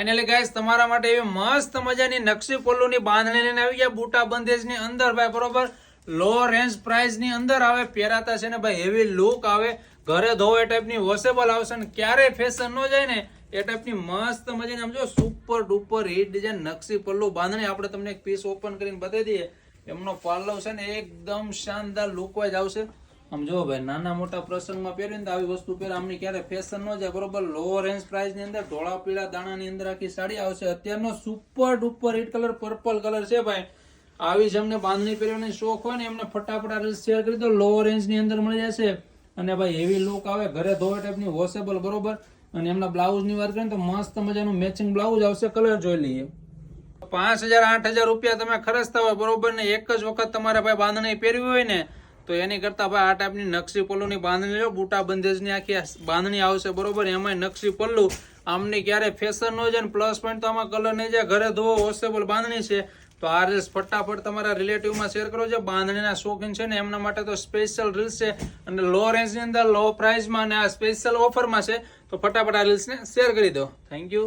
Finally guys તમારા માટે એવી મસ્ત મજાની નકશી પલ્લુની બાંધણી લઈને આવી ગયા. બુટા બંધેજની અંદર ભાઈ, બરોબર? લો રેન્જ પ્રાઇસની અંદર આવે, પહેરાતા છે ને ભાઈ હેવી લુક આવે. ઘરે ધોવ એ ટાઈપની વોશેબલ આવશે ને ક્યારેય ફેશન ન જાય ને, એ ટાઈપની મસ્ત મજાની, આમ જો સુપર ડુપર હિટ ડિઝાઇન નકશી પલ્લુ બાંધણી આપણે તમને એક પીસ ઓપન કરીને બતાવી દઈએ. એમનો પાર્લવ છે ને, એકદમ શાનદાર લુક વાઇઝ આવશે. આમ જો ભાઈ, નાના મોટા પ્રસંગમાં પહેરીને તો આવી વસ્તુ પહેરે. આમની ક્યારે ફેશન ન જાય, બરોબર? લો રેન્જ પ્રાઇસની અંદર ધોળા પીળા દાણાની અંદર આખી સાડી આવશે. અત્યારનો super duper hit colour purple colour છે ભાઈ. આવી જ અમને બાંધણી પહેરવાની શોખ હોય ને, એમને ફટાફટ આ શેર કરી દો. લો રેન્જની અંદર મળી જશે. અને ભાઈ હેવી લુક આવે, ઘરે ધોવા ટાઈપની વોશેબલ બરોબર? અને એમના બ્લાઉઝની વાત કરીએ તો મસ્ત મજાનું મેચિંગ બ્લાઉઝ આવશે કલર જોઈ લઈએ. પાંચ હજાર, આઠ હજાર રૂપિયા તમે ખર્ચતા હોય, બરોબર ને? એક જ વખત તમારે ભાઈ બાંધણી પહેરવી હોય ને તો એની કરતા ભાઈ આ ટાઈપની નકશી પલ્લુની બાંધણી લો બુટા બંધેજની આખી બાંધણી આવશે, બરોબર? એમાંય નકશી પલ્લુ. આમની ક્યારે ફેશન ન છે ને પ્લસ પોઈન્ટ તો આમાં કલર નહીં જાય, ઘરે ધોવો વોશેબલ બાંધણી છે. તો આ રીલ્સ ફટાફટ તમારા રિલેટિવમાં શેર કરો, જે બાંધણીના શોખીન છે ને, એમના માટે તો સ્પેશિયલ રીલ્સ છે. અને લો રેન્જની અંદર લો પ્રાઇસમાં અને આ સ્પેશિયલ ઓફરમાં છે. તો ફટાફટ આ રીલ્સને શેર કરી દો. Thank you